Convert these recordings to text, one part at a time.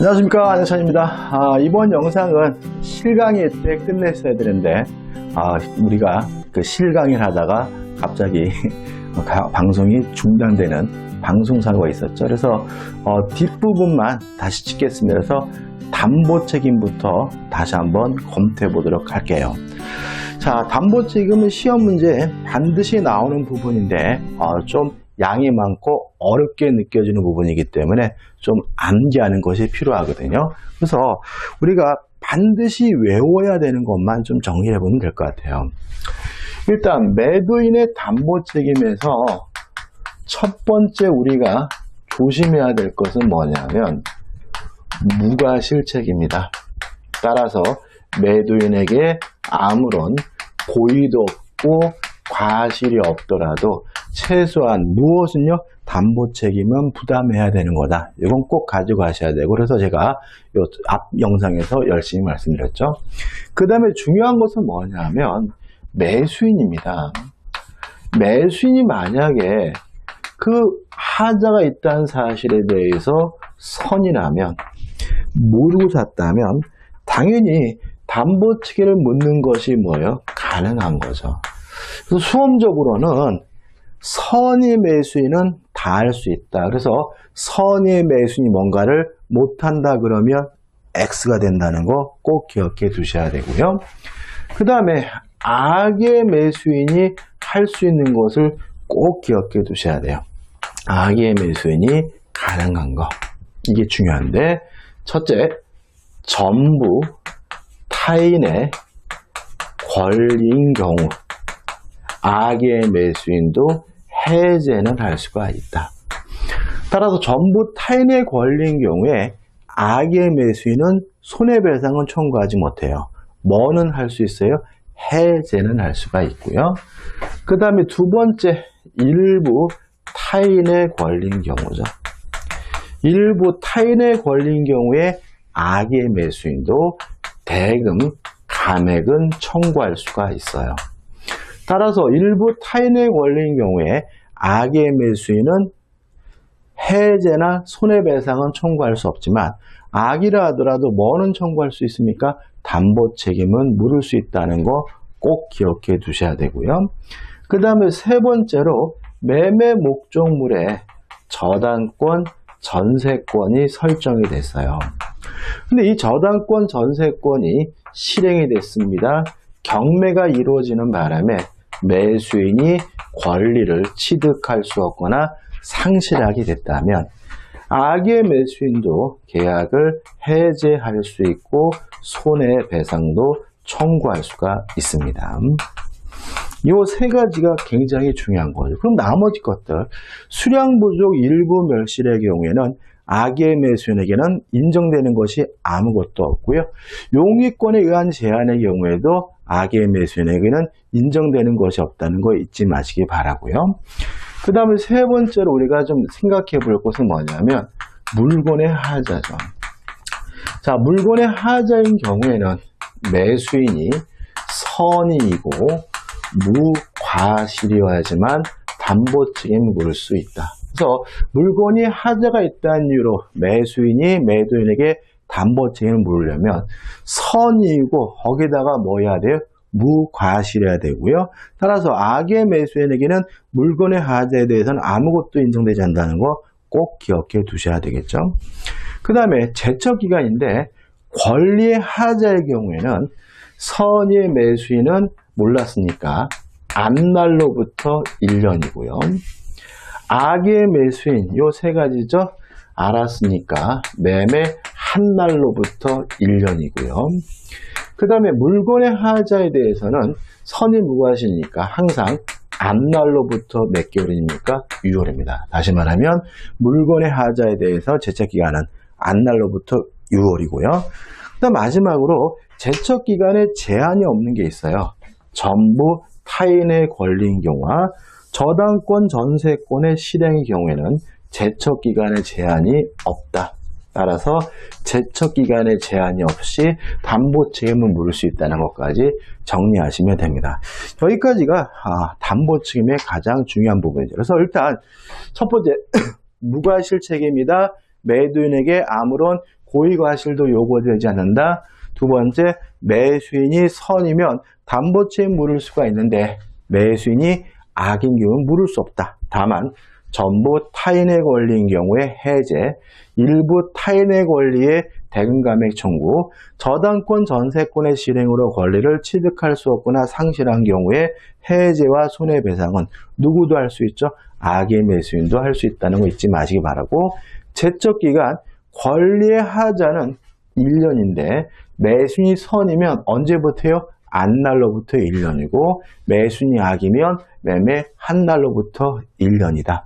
안녕하십니까. 안녕찬입니다. 아, 이번 영상은 실강의 때 끝냈어야 되는데 아, 우리가 그 실강의를 하다가 갑자기 가- 방송이 중단되는 방송사고가 있었죠. 그래서 어, 뒷부분만 다시 찍겠습니다. 그래서 담보 책임부터 다시 한번 검토해 보도록 할게요. 자 담보 책임은 시험 문제에 반드시 나오는 부분인데 어, 좀 양이 많고 어렵게 느껴지는 부분이기 때문에 좀 암기하는 것이 필요하거든요. 그래서 우리가 반드시 외워야 되는 것만 좀 정리해 보면 될 것 같아요. 일단 매도인의 담보 책임에서 첫 번째 우리가 조심해야 될 것은 뭐냐면 무과실 책입니다. 따라서 매도인에게 아무런 고의도 없고 과실이 없더라도 최소한 무엇은요? 담보 책임은 부담해야 되는 거다. 이건 꼭 가지고 가셔야 되고 그래서 제가 요 앞 영상에서 열심히 말씀드렸죠. 그 다음에 중요한 것은 뭐냐면 매수인입니다. 매수인이 만약에 그 하자가 있다는 사실에 대해서 선이 나면 모르고 샀다면 당연히 담보 체계를 묻는 것이 뭐예요? 가능한 거죠. 그래서 수험적으로는 선의 매수인은 다 할 수 있다. 그래서 선의 매수인이 뭔가를 못한다 그러면 X가 된다는 거 꼭 기억해 두셔야 되고요. 그 다음에 악의 매수인이 할 수 있는 것을 꼭 기억해 두셔야 돼요. 악의 매수인이 가능한 거. 이게 중요한데, 첫째, 전부 타인의 권리인 경우, 악의 매수인도 해제는 할 수가 있다. 따라서 전부 타인의 권리인 경우에 악의 매수인은 손해배상은 청구하지 못해요. 뭐는 할 수 있어요? 해제는 할 수가 있고요. 그 다음에 두 번째, 일부 타인의 권리인 경우죠. 일부 타인의 권리인 경우에 악의 매수인도 대금, 감액은 청구할 수가 있어요. 따라서 일부 타인의 권리인 경우에 악의 매수인은 해제나 손해배상은 청구할 수 없지만 악이라 하더라도 뭐는 청구할 수 있습니까? 담보 책임은 물을 수 있다는 거 꼭 기억해 두셔야 되고요. 그 다음에 세 번째로 매매 목적물에 저당권, 전세권이 설정이 됐어요. 근데 이 저당권, 전세권이 실행이 됐습니다. 경매가 이루어지는 바람에 매수인이 권리를 취득할 수 없거나 상실하게 됐다면 악의 매수인도 계약을 해제할 수 있고 손해배상도 청구할 수가 있습니다. 이세 가지가 굉장히 중요한 거죠. 그럼 나머지 것들 수량 부족 일부 멸실의 경우에는 악의 매수인에게는 인정되는 것이 아무것도 없고요. 용의권에 의한 제한의 경우에도 악의 매수인에게는 인정되는 것이 없다는 거 잊지 마시기 바라고요. 그 다음에 세 번째로 우리가 좀 생각해 볼 것은 뭐냐면 물건의 하자죠. 자, 물건의 하자인 경우에는 매수인이 선이고 무과실이어야지만 담보 책임을 물을 수 있다. 물건이 하자가 있다는 이유로 매수인이 매도인에게 담보 책임을 물으려면 선이고 거기다가 뭐 해야 돼요? 무과실해야 되고요. 따라서 악의 매수인에게는 물건의 하자에 대해서는 아무것도 인정되지 않는다는 거 꼭 기억해 두셔야 되겠죠. 그 다음에 제척기간인데 권리의 하자의 경우에는 선의 매수인은 몰랐으니까 앞날로부터 1년이고요. 악의 매수인 요 세 가지죠. 알았으니까 매매 한 날로부터 1년이고요. 그 다음에 물건의 하자에 대해서는 선이 무과시니까 항상 앞날로부터 몇 개월입니까? 6월입니다. 다시 말하면 물건의 하자에 대해서 제척기간은 앞날로부터 6월이고요. 그 다음 마지막으로 제척기간에 제한이 없는 게 있어요. 전부 타인의 권리인 경우와 저당권 전세권의 실행의 경우에는 제척기간의 제한이 없다. 따라서 제척기간의 제한이 없이 담보 책임을 물을 수 있다는 것까지 정리하시면 됩니다. 여기까지가 아, 담보 책임의 가장 중요한 부분이죠. 그래서 일단 첫 번째 무과실 책임이다. 매도인에게 아무런 고의과실도 요구되지 않는다. 두 번째, 매수인이 선이면 담보채에 물을 수가 있는데 매수인이 악인 경우는 물을 수 없다. 다만 전부 타인의 권리인 경우에 해제, 일부 타인의 권리의 대금감액 청구, 저당권 전세권의 실행으로 권리를 취득할 수 없거나 상실한 경우에 해제와 손해배상은 누구도 할 수 있죠. 악의 매수인도 할 수 있다는 거 잊지 마시기 바라고 제척기간 권리의 하자는 1년인데 매수인이 선이면 언제부터요? 안 날로부터 1년이고 매수인이 악이면 매매 한 날로부터 1년이다.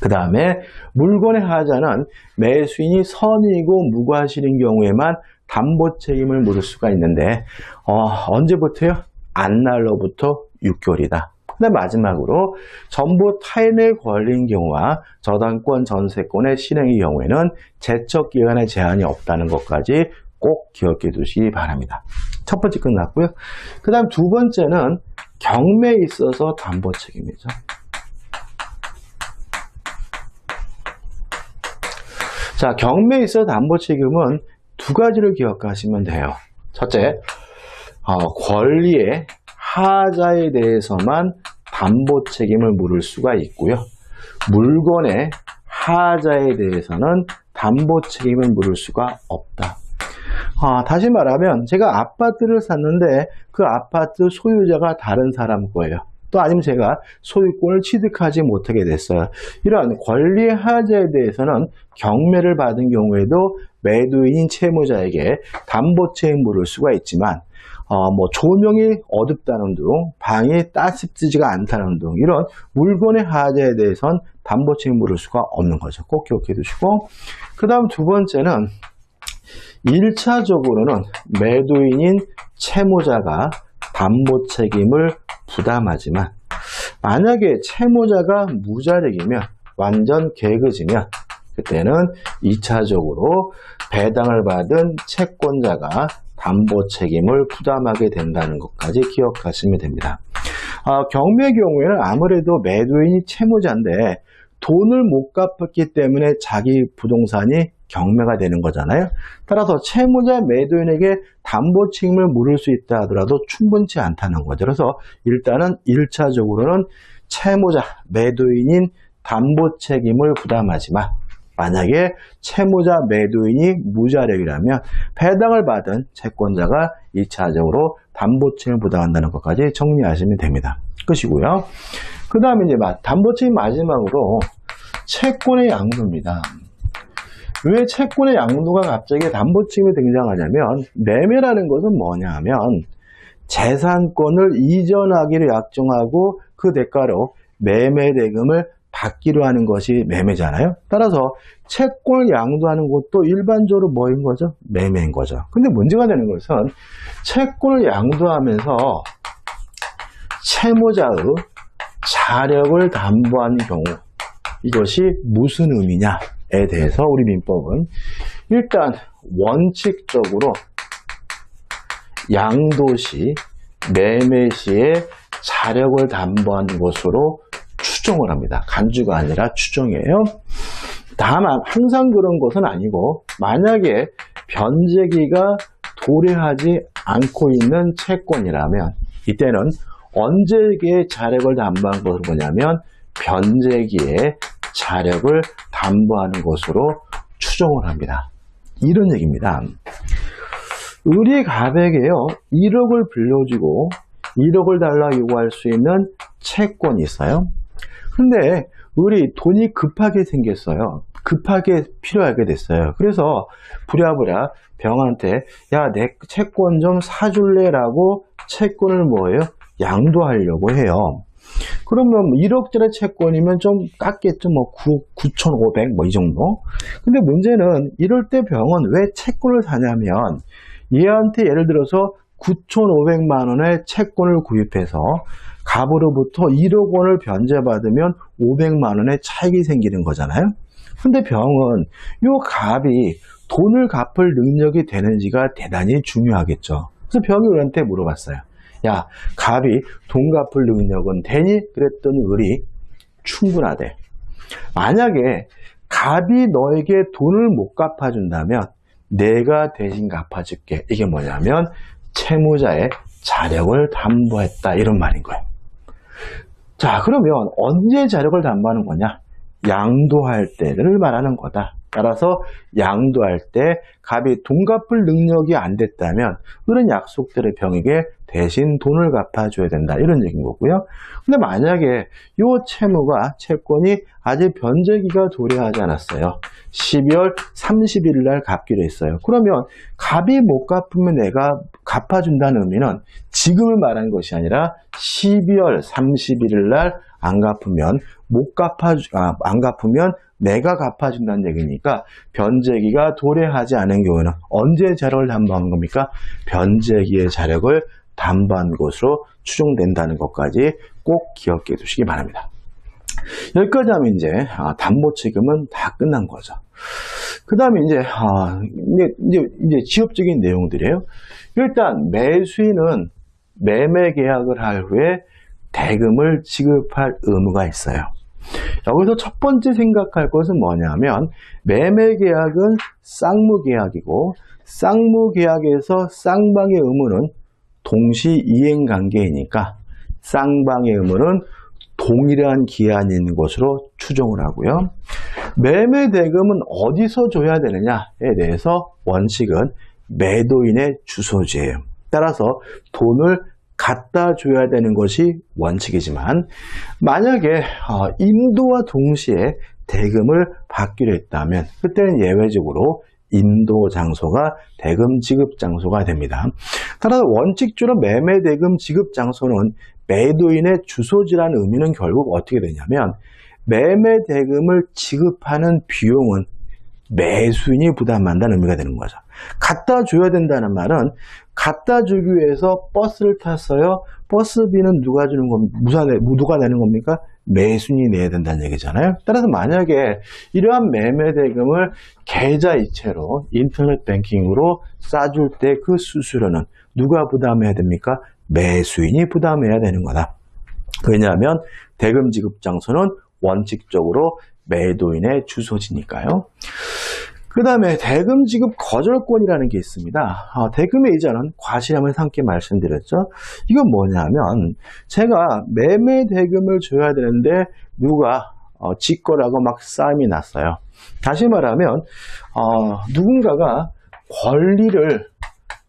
그 다음에 물건의 하자는 매수인이 선이고 무과실인 경우에만 담보 책임을 물을 수가 있는데 어, 언제부터요? 안 날로부터 6개월이다. 근데 마지막으로 전부 타인의 권리인 경우와 저당권 전세권의 실행의 경우에는 제척 기간의 제한이 없다는 것까지 꼭 기억해 두시기 바랍니다. 첫 번째 끝났고요. 그 다음 두 번째는 경매에 있어서 담보 책임이죠. 자, 경매에 있어서 담보 책임은 두 가지를 기억하시면 돼요. 첫째, 어, 권리의 하자에 대해서만 담보 책임을 물을 수가 있고요. 물건의 하자에 대해서는 담보 책임을 물을 수가 없다. 아, 다시 말하면 제가 아파트를 샀는데 그 아파트 소유자가 다른 사람 거예요. 또 아니면 제가 소유권을 취득하지 못하게 됐어요. 이런 권리 하자에 대해서는 경매를 받은 경우에도 매도인인 채무자에게 담보 물을 수가 있지만 어, 뭐 조명이 어둡다는 등 방이 따뜻지가 않다는 등 이런 물건의 하자에 대해서는 담보 책임 물을 수가 없는 거죠. 꼭 기억해 두시고 그 다음 두 번째는 1차적으로는 매도인인 채무자가 담보 책임을 부담하지만 만약에 채무자가 무자력이면 완전 개그지면 그때는 2차적으로 배당을 받은 채권자가 담보 책임을 부담하게 된다는 것까지 기억하시면 됩니다. 아, 경매의 경우에는 아무래도 매도인이 채무자인데 돈을 못 갚았기 때문에 자기 부동산이 경매가 되는 거잖아요. 따라서 채무자 매도인에게 담보 책임을 물을 수 있다 하더라도 충분치 않다는 거죠. 그래서 일단은 1차적으로는 채무자 매도인인 담보 책임을 부담하지만 만약에 채무자 매도인이 무자력이라면 배당을 받은 채권자가 2차적으로 담보 책임을 부담한다는 것까지 정리하시면 됩니다. 끝이고요. 그 다음에 이제 담보 책임 마지막으로 채권의 양도입니다. 왜 채권의 양도가 갑자기 담보책임에 등장하냐면 매매라는 것은 뭐냐 하면 재산권을 이전하기를 약정하고 그 대가로 매매 대금을 받기로 하는 것이 매매잖아요. 따라서 채권을 양도하는 것도 일반적으로 뭐인 거죠? 매매인 거죠. 근데 문제가 되는 것은 채권을 양도하면서 채무자의 자력을 담보하는 경우 이것이 무슨 의미냐 에 대해서 우리 민법은 일단 원칙적으로 양도시, 매매시에 자력을 담보하는 것으로 추정을 합니다. 간주가 아니라 추정이에요. 다만 항상 그런 것은 아니고 만약에 변제기가 도래하지 않고 있는 채권이라면 이때는 언제에 자력을 담보한 것을 보냐면 변제기에 자력을 담보하는 것으로 추정을 합니다. 이런 얘기입니다. 의리 가백에요. 1억을 빌려주고 1억을 달라 요구할 수 있는 채권이 있어요. 근데 우리 돈이 급하게 생겼어요. 급하게 필요하게 됐어요. 그래서 부랴부랴 병한테 야 내 채권 좀 사줄래 라고 채권을 뭐예요? 양도하려고 해요. 그러면 1억짜리 뭐 채권이면 좀 깎겠죠. 뭐 9, 9,500 뭐 이 정도. 근데 문제는 이럴 때 병은 왜 채권을 사냐면 얘한테 예를 들어서 9,500만 원의 채권을 구입해서 갑으로부터 1억 원을 변제받으면 500만 원의 차익이 생기는 거잖아요. 근데 병은 요 갑이 돈을 갚을 능력이 되는지가 대단히 중요하겠죠. 그래서 병이 우리한테 물어봤어요. 야, 갑이 돈 갚을 능력은 되니? 그랬더니 을이 충분하대. 만약에 갑이 너에게 돈을 못 갚아준다면 내가 대신 갚아줄게. 이게 뭐냐면 채무자의 자력을 담보했다 이런 말인 거예요. 자 그러면 언제 자력을 담보하는 거냐? 양도할 때를 말하는 거다. 따라서 양도할 때 갑이 돈 갚을 능력이 안 됐다면 그런 약속들의 병에게 대신 돈을 갚아줘야 된다 이런 얘기인 거고요. 근데 만약에 이 채무가 채권이 아직 변제기가 도래하지 않았어요. 12월 30일 날 갚기로 했어요. 그러면 갑이 못 갚으면 내가 갚아준다는 의미는 지금을 말하는 것이 아니라 12월 31일 날 안 갚으면 못 갚아 아, 안 갚으면 내가 갚아준다는 얘기니까 변제기가 도래하지 않은 경우는 언제 자력을 담보한 겁니까? 변제기의 자력을 담보한 것으로 추정된다는 것까지 꼭 기억해 두시기 바랍니다. 여기까지 하면 이제 아, 담보 책임은 다 끝난 거죠. 그 다음에 이제, 아, 이제, 이제, 이제 지엽적인 내용들이에요. 일단 매수인은 매매 계약을 할 후에 대금을 지급할 의무가 있어요. 여기서 첫 번째 생각할 것은 뭐냐면 매매 계약은 쌍무 계약이고 쌍무 계약에서 쌍방의 의무는 동시 이행 관계이니까 쌍방의 의무는 동일한 기한인 것으로 추정을 하고요. 매매 대금은 어디서 줘야 되느냐에 대해서 원칙은 매도인의 주소지예요. 따라서 돈을 갖다 줘야 되는 것이 원칙이지만 만약에 어, 인도와 동시에 대금을 받기로 했다면 그때는 예외적으로 인도 장소가 대금 지급 장소가 됩니다. 따라서 원칙적으로 매매 대금 지급 장소는 매도인의 주소지라는 의미는 결국 어떻게 되냐면 매매 대금을 지급하는 비용은 매수인이 부담한다는 의미가 되는 거죠. 갖다 줘야 된다는 말은 갖다 주기 위해서 버스를 탔어요. 버스비는 누가 주는 겁니까? 무사, 누가 내는 겁니까? 매수인이 내야 된다는 얘기잖아요. 따라서 만약에 이러한 매매 대금을 계좌 이체로 인터넷 뱅킹으로 싸줄 때 그 수수료는 누가 부담해야 됩니까? 매수인이 부담해야 되는 거다. 왜냐하면 대금 지급 장소는 원칙적으로 매도인의 주소지니까요. 그 다음에 대금 지급 거절권이라는 게 있습니다. 어, 대금의 이자는 과실함을 함께 말씀드렸죠. 이건 뭐냐면 제가 매매 대금을 줘야 되는데 누가 어, 직거라고 막 싸움이 났어요. 다시 말하면 어, 누군가가 권리를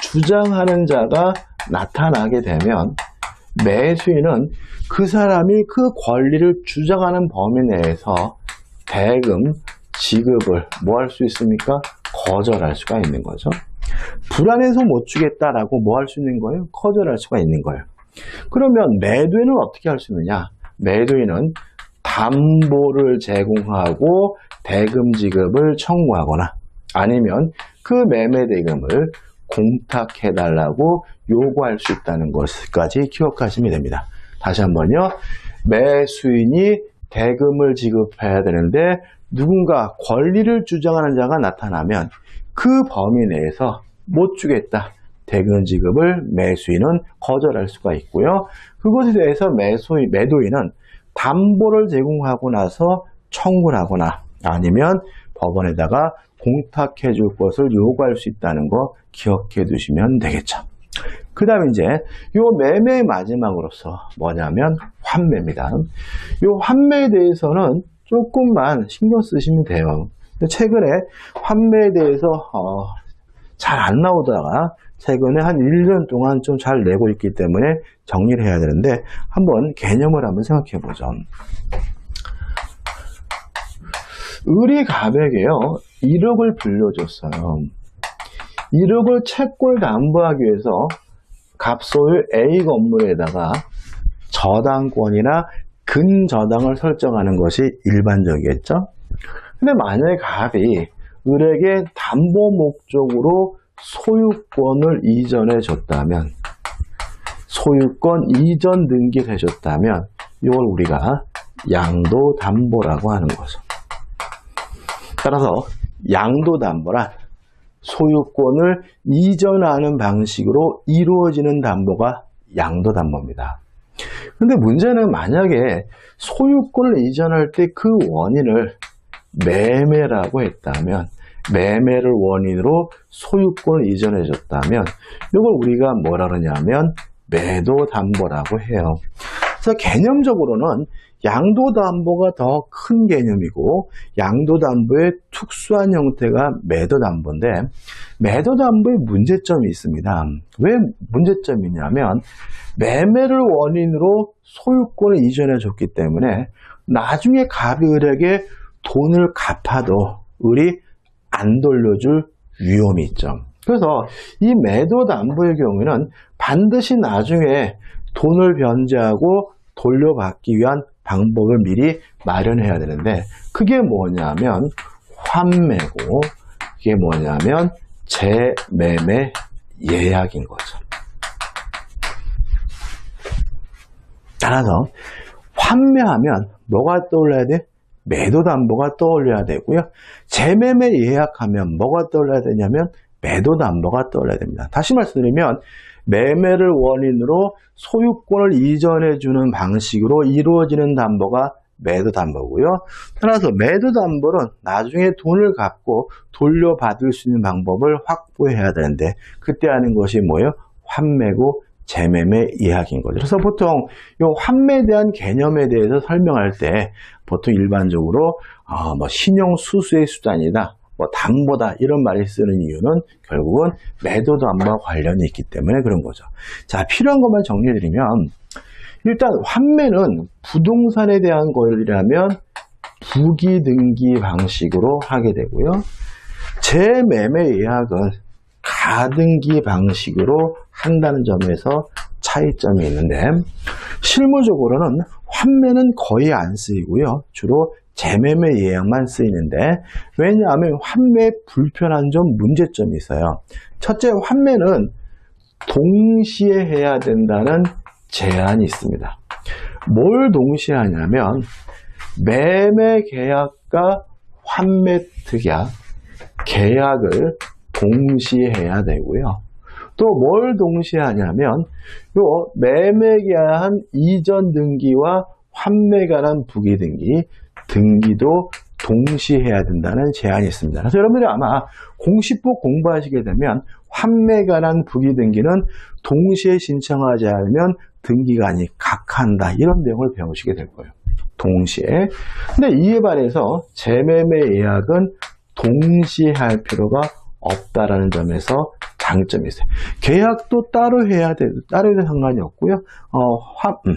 주장하는 자가 나타나게 되면 매수인은 그 사람이 그 권리를 주장하는 범위 내에서 대금 지급을 뭐 할 수 있습니까? 거절할 수가 있는 거죠. 불안해서 못 주겠다라고 뭐 할 수 있는 거예요? 거절할 수가 있는 거예요. 그러면 매도인은 어떻게 할 수 있느냐? 매도인은 담보를 제공하고 대금 지급을 청구하거나 아니면 그 매매 대금을 공탁해달라고 요구할 수 있다는 것까지 기억하시면 됩니다. 다시 한번요. 매수인이 대금을 지급해야 되는데 누군가 권리를 주장하는 자가 나타나면 그 범위 내에서 못 주겠다. 대금 지급을 매수인은 거절할 수가 있고요. 그것에 대해서 매수인, 매도인은 담보를 제공하고 나서 청구를 하거나 아니면 법원에다가 공탁해 줄 것을 요구할 수 있다는 거 기억해 두시면 되겠죠. 그 다음에 이제 요 매매의 마지막으로서 뭐냐면 환매입니다. 요 환매에 대해서는 조금만 신경 쓰시면 돼요. 최근에 환매에 대해서 어, 잘 안 나오다가 최근에 한 1년 동안 좀 잘 내고 있기 때문에 정리를 해야 되는데 한번 개념을 한번 생각해 보죠. 갑에게요 1억을 빌려줬어요. 1억을 채권을 담보하기 위해서 갑소유 A 건물에다가 저당권이나 근저당을 설정하는 것이 일반적이겠죠. 근데 만약에 갑이 을에게 담보 목적으로 소유권을 이전해 줬다면 소유권 이전 등기를 해줬다면 이걸 우리가 양도담보라고 하는 거죠. 따라서 양도담보란 소유권을 이전하는 방식으로 이루어지는 담보가 양도담보입니다. 근데 문제는 만약에 소유권을 이전할 때 그 원인을 매매라고 했다면 매매를 원인으로 소유권을 이전해 줬다면 이걸 우리가 뭐라 그러냐면 매도 담보라고 해요. 그래서 개념적으로는 양도담보가 더 큰 개념이고 양도담보의 특수한 형태가 매도담보인데 매도담보에 문제점이 있습니다. 왜 문제점이냐면 매매를 원인으로 소유권을 이전해 줬기 때문에 나중에 갑이 을에게 돈을 갚아도 을이 안 돌려줄 위험이 있죠. 그래서 이 매도담보의 경우에는 반드시 나중에 돈을 변제하고 돌려받기 위한 방법을 미리 마련해야 되는데 그게 뭐냐면 환매고 이게 뭐냐면 재매매 예약인 거죠. 따라서 환매하면 뭐가 떠올라야 돼? 매도 담보가 떠올려야 되고요. 재매매 예약하면 뭐가 떠올라야 되냐면 매도 담보가 떠올라야 됩니다. 다시 말씀드리면 매매를 원인으로 소유권을 이전해 주는 방식으로 이루어지는 담보가 매도 담보고요. 따라서 매도 담보는 나중에 돈을 갚고 돌려받을 수 있는 방법을 확보해야 되는데 그때 하는 것이 뭐예요? 환매고 재매매 예약인 거죠. 그래서 보통 이 환매에 대한 개념에 대해서 설명할 때 보통 일반적으로 아, 뭐 신용 수수의 수단이다. 뭐 담보다 이런 말을 쓰는 이유는 결국은 매도담보와 관련이 있기 때문에 그런 거죠. 자, 필요한 것만 정리해 드리면 일단 환매는 부동산에 대한 것이라면 부기등기 방식으로 하게 되고요. 재매매 예약은 가등기 방식으로 한다는 점에서 차이점이 있는데 실무적으로는 환매는 거의 안 쓰이고요. 주로 재매매 예약만 쓰이는데 왜냐하면 환매에 불편한 점 문제점이 있어요. 첫째 환매는 동시에 해야 된다는 제한이 있습니다. 뭘 동시에 하냐면 매매 계약과 환매 특약 계약을 동시에 해야 되고요. 또 뭘 동시에 하냐면 요 매매 계약한 이전 등기와 환매 관한 부기 등기 등기도 동시에 해야 된다는 제한이 있습니다. 그래서 여러분들이 아마 공시법 공부하시게 되면 환매 관한 부기 등기는 동시에 신청하지 않으면 등기관이 각한다 이런 내용을 배우시게 될 거예요. 동시에. 근데 이에 반해서 재매매 예약은 동시에 할 필요가 없다라는 점에서 장점이 있어요. 계약도 따로 해야 돼, 따로 해도 상관이 없고요. 어, 화, 음,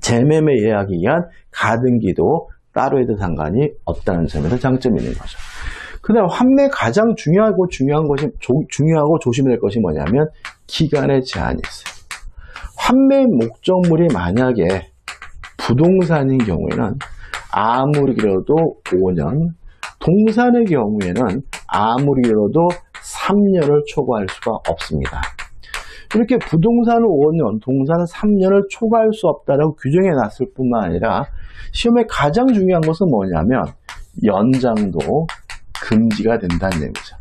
재매매 예약에 의한 가등기도 따로 해도 상관이 없다는 점에서 장점이 있는 거죠. 그 다음 환매 가장 중요하고 중요한 것이 조, 중요하고 조심해야 될 것이 뭐냐면 기간의 제한이 있어요. 환매 목적물이 만약에 부동산인 경우에는 아무리 길어도 5년, 동산의 경우에는 아무리 길어도 3년을 초과할 수가 없습니다. 이렇게 부동산은 5년, 동산은 3년을 초과할 수 없다라고 규정해 놨을 뿐만 아니라 시험에 가장 중요한 것은 뭐냐면 연장도 금지가 된다는 얘기죠.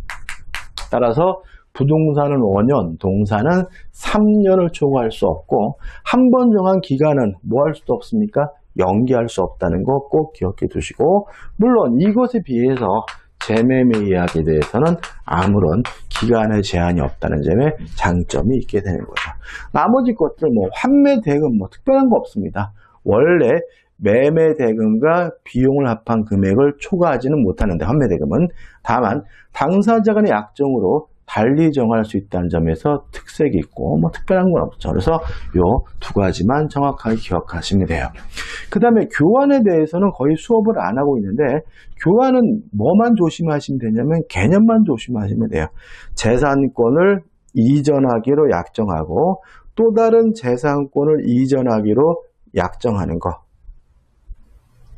따라서 부동산은 5년, 동산은 3년을 초과할 수 없고 한 번 정한 기간은 뭐 할 수도 없습니까? 연기할 수 없다는 거 꼭 기억해 두시고 물론 이것에 비해서 재매매 예약에 대해서는 아무런 기간의 제한이 없다는 점에 장점이 있게 되는 거죠. 나머지 것들 뭐 환매 대금 뭐 특별한 거 없습니다. 원래 매매 대금과 비용을 합한 금액을 초과하지는 못하는데 환매 대금은 다만 당사자 간의 약정으로 달리 정할 수 있다는 점에서 특색이 있고 뭐 특별한 건 없죠. 그래서 요 두 가지만 정확하게 기억하시면 돼요. 그 다음에 교환에 대해서는 거의 수업을 안 하고 있는데 교환은 뭐만 조심하시면 되냐면 개념만 조심하시면 돼요. 재산권을 이전하기로 약정하고 또 다른 재산권을 이전하기로 약정하는 거.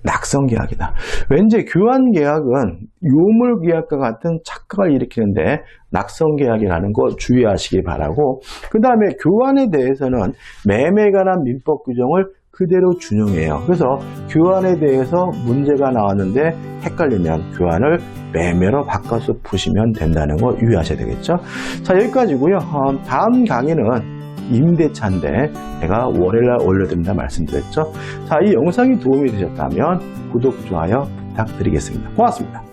낙성 계약이다. 왠지 교환 계약은 유물 계약과 같은 착각을 일으키는데 낙성 계약이라는 거 주의하시기 바라고 그 다음에 교환에 대해서는 매매에 관한 민법 규정을 그대로 준용해요. 그래서 교환에 대해서 문제가 나왔는데 헷갈리면 교환을 매매로 바꿔서 푸시면 된다는 거 유의하셔야 되겠죠. 자 여기까지고요. 어, 다음 강의는 임대차인데 제가 월요일날 올려드린다 말씀드렸죠. 자, 이 영상이 도움이 되셨다면 구독, 좋아요 부탁드리겠습니다. 고맙습니다.